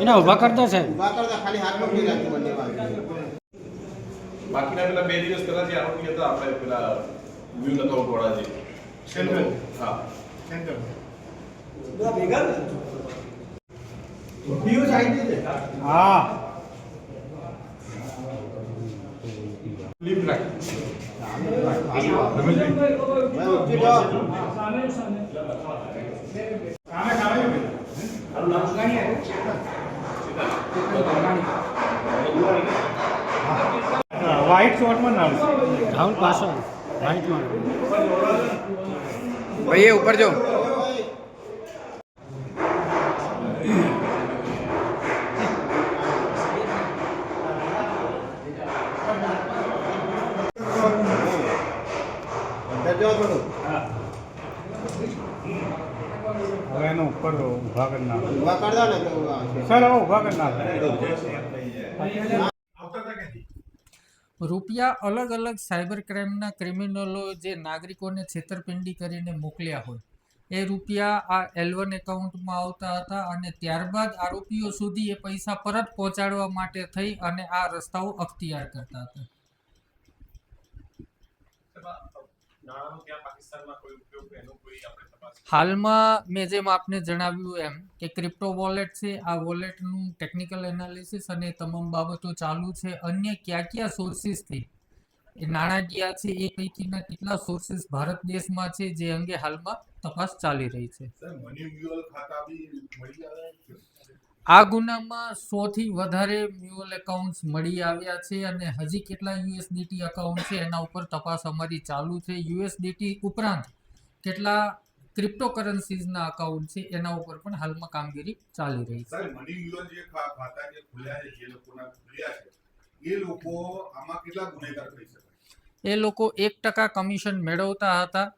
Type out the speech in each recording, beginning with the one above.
એના ઊભા કરતા સાહેબ ઊભા કરતા ખાલી હાથ પકડી રાખી બંને બાકીના પેલા બે દિવસ પહેલા જે આરોપી હતા આપણે પેલા વ્યૂ નતો વાળા જે સેન્ટ્રલ. હા સેન્ટર હા. લીપ રાખી. ભાઈ ઉઠી જાઓ કામે કામે વ્હાઈટ શોર્ટમાં નામ રાહુલ પાછળ વ્હાઇટમાં ભાઈ એ ઉપર જો. હવે એનો ઉપર ઊભા કરી નાખો. સર હવે ઊભા કરી નાખો. રૂપિયા અલગ અલગ સાયબર ક્રાઇમના ક્રિમિનલો જે નાગરિકોને છેતરપિંડી કરીને મોકલ્યા હોય, એ રૂપિયા આ એલવન એકાઉન્ટમાં આવતા હતા અને ત્યારબાદ આરોપીઓ સુધી એ પૈસા પરત પહોંચાડવા માટે થઈ અને આ રસ્તાઓ અખ્તિયાર કરતા હતા નાણાંનો ત્યાં પાકિસ્તાનમાં કોઈ ઉપયોગ એનો કોઈ આપણે તપાસ હાલમાં મેં જેમ આપને જણાવ્યું એમ કે ક્રિપ્ટો વોલેટ છે આ વોલેટનું ટેકનિકલ એનાલિસિસ અને તમામ બાબતો ચાલુ છે. અન્ય કયા કયા સોર્સિસથી એ નાણાં છે? એ પૈકીના કેટલા સોર્સિસ ભારત દેશમાં છે? જે અંગે હાલમાં તપાસ ચાલી રહી છે. સર મની ખાતા બી મળી આવે આ ગુનામાં સોથી વધારે મ્યુઅલ એકાઉન્ટ્સ મળી આવ્યા છે અને હજી કેટલા યુએસડીટી એકાઉન્ટ છે એના ઉપર તપાસ અમારી ચાલુ છે. યુએસડીટી ઉપરાંત કેટલા ક્રિપ્ટોકરન્સીઝના અકાઉન્ટ છે એના ઉપર પણ હાલમાં કામગીરી ચાલી રહી છે. સર મની મ્યુઅલ જે ખાતા જે ખુલ્યા છે જે લોકોના ખુલ્યા છે એ લોકો આમાં કેટલા ગુનેગાર થઈ શકે એ લોકો એક ટકા કમિશન મેળવતા હતા.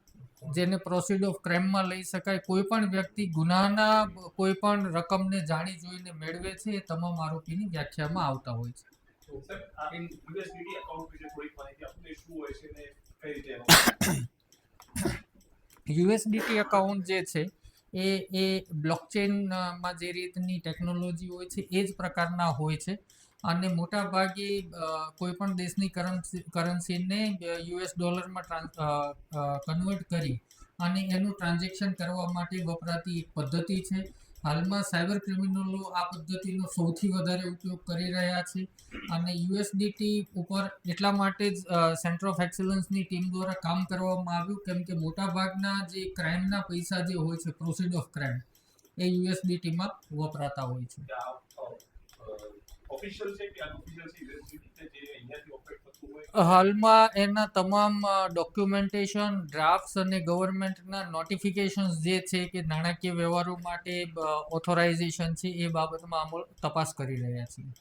જેને પ્રોસીડ ઓફ ક્રાઇમમાં લઈ શકાય. કોઈ પણ વ્યક્તિ ગુનાના કોઈ પણ રકમને જાણી જોઈને મેળવે છે એ તમામ આરોપીની વ્યાખ્યામાં આવતા હોય છે. યુએસડીટી એકાઉન્ટ જે છે એ એ બ્લોકચેનમાં જે રીતની ટેકનોલોજી હોય છે, એ જ પ્રકારના હોય છે. અને મોટા ભાગે કોઈ પણ દેશની કરન્સી કરન્સીને યુએસ ડોલરમાં કન્વર્ટ કરી અને એનું ટ્રાન્ઝેક્શન કરવા માટે વપરાતી એક પદ્ધતિ છે. હાલમાં સાયબર ક્રિમિનલો આ પદ્ધતિનો સૌથી વધારે ઉપયોગ કરી રહ્યા છે અને યુએસડીટી ઉપર એટલા માટે જ સેન્ટર ઓફ એક્સલન્સની ટીમ દ્વારા કામ કરવામાં આવ્યું, કેમ કે મોટાભાગના જે ક્રાઇમના પૈસા જે હોય છે પ્રોસીડ ઓફ ક્રાઇમ એ યુએસડીટીમાં વપરાતા હોય છે. કે આ ઓફિશિયલ છે કે અનઓફિશિયલ છે? યુએસડીટી છે જે અહીંયાથી ઓપરેટ થતું હોય? હાલમાં એના તમામ ડોક્યુમેન્ટેશન ડ્રાફ્ટ્સ અને ગવર્મેન્ટના નોટિફિકેશન્સ જે છે કે નાણાકીય વ્યવહારો માટે ઓથોરાઇઝેશન છે એ બાબતમાં અમલ તપાસ કરી રહ્યા છીએ.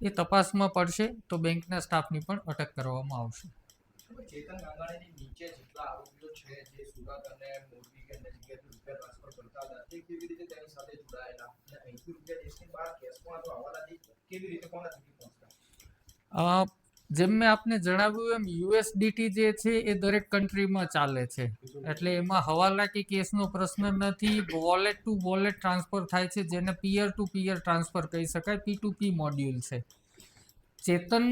એ તપાસમાં પડશે તો બેંકના સ્ટાફની પણ અટક કરવામાં આવશે. ચેતન નીચે જેટલા આરોપીઓ છે જે સુરત અને મોરબી કે અન્ય જગ્યાએથી રૂપિયા ટ્રાન્સફર કરતા હતા તે કેવી રીતે તેની સાથે જોડાયેલા અને અહીંથી રૂપિયા દેશની બહાર કેશમાં તો આવવાના નથી કેવી રીતે કોના સુધી પહોંચતા? જેમ મેં આપને જણાવ્યું એમ, યુએસડીટી જે છે એ દરેક કન્ટ્રીમાં ચાલે છે. એટલે એમાં હવાલા કે કેસનો પ્રશ્ન નથી, વોલેટ ટુ વોલેટ ટ્રાન્સફર થાય છે, જેને પિયર ટુ પિયર ટ્રાન્સફર કહી શકાય, પી ટુ પી મોડ્યુલ છે. ચેતન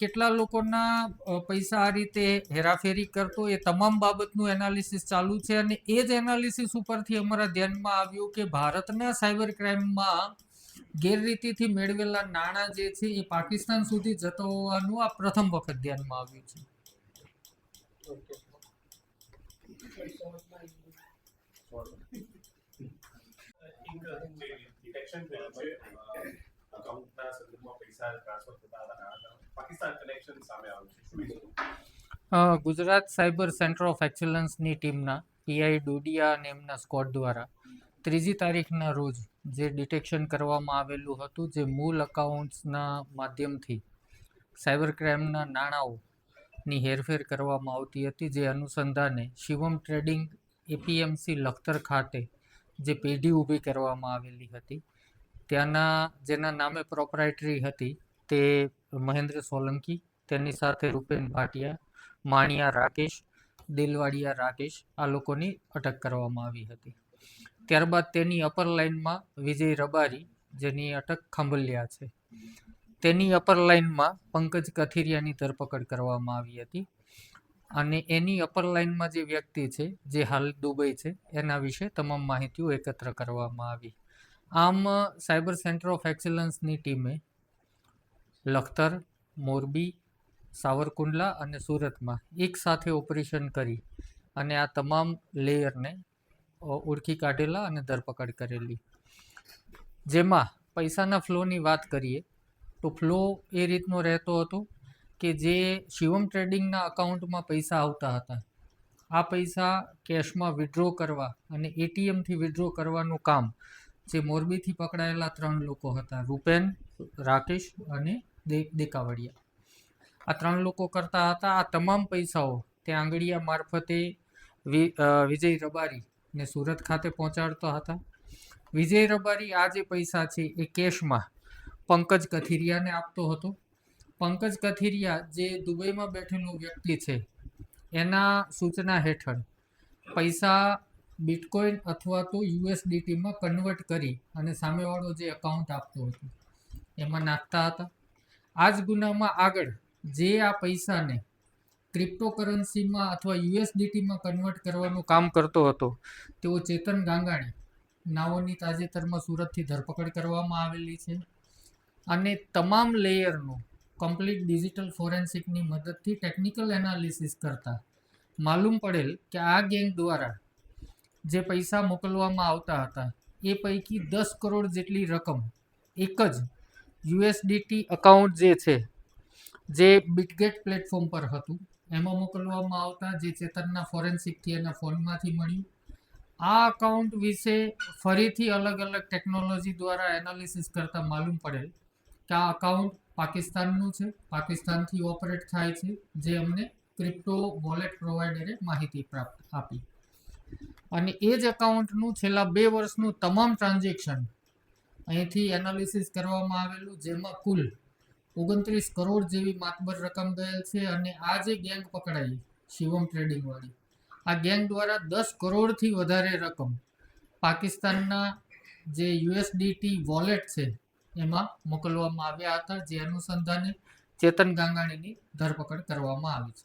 કેટલા લોકોના પૈસા આ રીતે હેરાફેરી કરતો એ તમામ બાબતનું એનાલિસિસ ચાલુ છે અને એ જ એનાલિસિસ ઉપરથી અમારા ધ્યાનમાં આવ્યું કે ભારતના સાયબર ક્રાઇમમાં ગેરરીતિથી મેળવેલા નાણાં જે છે એ પાકિસ્તાન સુધી જતો હોવાનું આ પ્રથમ વખત ધ્યાનમાં આવ્યું છે. ગુજરાત સાયબર સેન્ટર ઓફ એક્સલન્સની ટીમના પીઆઈ ડોડિયા અને એમના સ્કોડ દ્વારા ત્રીજી તારીખના રોજ જે ડિટેક્શન કરવામાં આવેલું હતું જે મૂળ અકાઉન્ટ્સના માધ્યમથી સાયબર ક્રાઇમના નાણાંઓની હેરફેર કરવામાં આવતી હતી, જે અનુસંધાને શિવમ ટ્રેડિંગ એપીએમસી લખતર ખાતે જે પેઢી ઊભી કરવામાં આવેલી હતી. ત્યાંના, જેના નામે પ્રોપરાઇટરી હતી તે મહેન્દ્ર સોલંકી, તેની સાથે રૂપેન ભાટિયા, માણિયા રાકેશ, દિલવાડિયા રાકેશ, આ લોકોની અટક કરવામાં આવી હતી. ત્યારબાદ તેની અપર લાઇનમાં વિજય રબારી, જેની અટક ખંભલિયા છે. તેની અપર લાઇનમાં પંકજ કથિરિયાની ધરપકડ કરવામાં આવી હતી. અને એની અપર લાઇનમાં જે વ્યક્તિ છે, જે હાલ દુબઈ છે, એના વિશે તમામ માહિતીઓ એકત્ર કરવામાં આવી. આમ, સાયબર સેન્ટર ઓફ એક્સલન્સની ટીમે લખતર, મોરબી, સાવરકુંડલા અને સુરતમાં એક સાથે ઓપરેશન કરી અને આ તમામ લેયરને ઓળખી કાઢેલા અને ધરપકડ કરેલી. જેમાં પૈસાના ફ્લોની વાત કરીએ, તો ફ્લો એ રીતનો રહેતો હતો કે જે શિવમ ટ્રેડિંગના અકાઉન્ટમાં પૈસા આવતા હતા. આ પૈસા કેશમાં વિડ્રો કરવા અને એટીએમથી વિડ્રો કરવાનું કામ જે મોરબીથી પકડાયેલા ત્રણ લોકો હતા, રૂપેન, રાકેશ અને દેકાવડિયા. આ ત્રણ લોકો કરતા હતા. આ તમામ પૈસાઓ તે આંગળીયા મારફતે વિજય રબારી ને સુરત ખાતે પહોંચાડતા હતા. વિજય રબારી આ જે પૈસા છે એ કેશમાં પંકજ કથિરિયાને આપતો હતો. પંકજ કથિરિયા જે દુબઈમાં બેઠેલો વ્યક્તિ છે, એના સૂચના હેઠળ પૈસા બિટકોઇન અથવા તો યુએસડીટીમાં કન્વર્ટ કરી અને સામેવાળો જે અકાઉન્ટ આપતો હતો, એમાં નાખતા હતા. આ જ ગુનામાં આગળ જે આ પૈસાને ક્રિપ્ટોકરન્સીમાં અથવા યુએસડીટીમાં કન્વર્ટ કરવાનું કામ કરતો હતો. તેઓ ચેતન ગાંગાણી નાઓની તાજેતરમાં સુરતથી ધરપકડ કરવામાં આવેલી છે અને તમામ લેયરનું કમ્પ્લીટ ડિજિટલ ફોરેન્સિકની મદદથી ટેકનિકલ એનાલિસિસ કરતા. માલુમ પડેલ કે આ ગેંગ દ્વારા જે પૈસા મોકલવામાં આવતા હતા, એ પૈકી દસ કરોડ જેટલી રકમ એક જ યુએસડીટી અકાઉન્ટ જે છે, જે બિટગેટ પ્લેટફોર્મ પર હતું. એમાં મોકલવામાં આવતા જે ચેતનના ફોરેન્સિકથી એના ફોનમાંથી મળ્યું. આ અકાઉન્ટ વિશે ફરીથી અલગ અલગ ટેકનોલોજી દ્વારા એનાલિસિસ કરતાં માલુમ પડે કે આ અકાઉન્ટ પાકિસ્તાનનું છે. પાકિસ્તાનથી ઓપરેટ થાય છે, જે અમને ક્રિપ્ટો વોલેટ પ્રોવાઈડરે માહિતી પ્રાપ્ત આપી. અને એ જ અકાઉન્ટનું છેલ્લા બે વર્ષનું તમામ ટ્રાન્ઝેક્શન અહીંથી એનાલિસિસ કરવામાં આવેલું, જેમાં કુલ ઓગણત્રીસ કરોડ જેવી માતબર રકમ ગયેલ છે અને આ જે ગેંગ પકડાઈ શિવમ ટ્રેડિંગવાળી આ ગેંગ દ્વારા દસ કરોડથી વધારે રકમ પાકિસ્તાનના જે યુએસડીટી વોલેટ છે એમાં મોકલવામાં આવ્યા હતા, જે અનુસંધાને ચેતન ગાંગાણીની ધરપકડ કરવામાં આવી છે.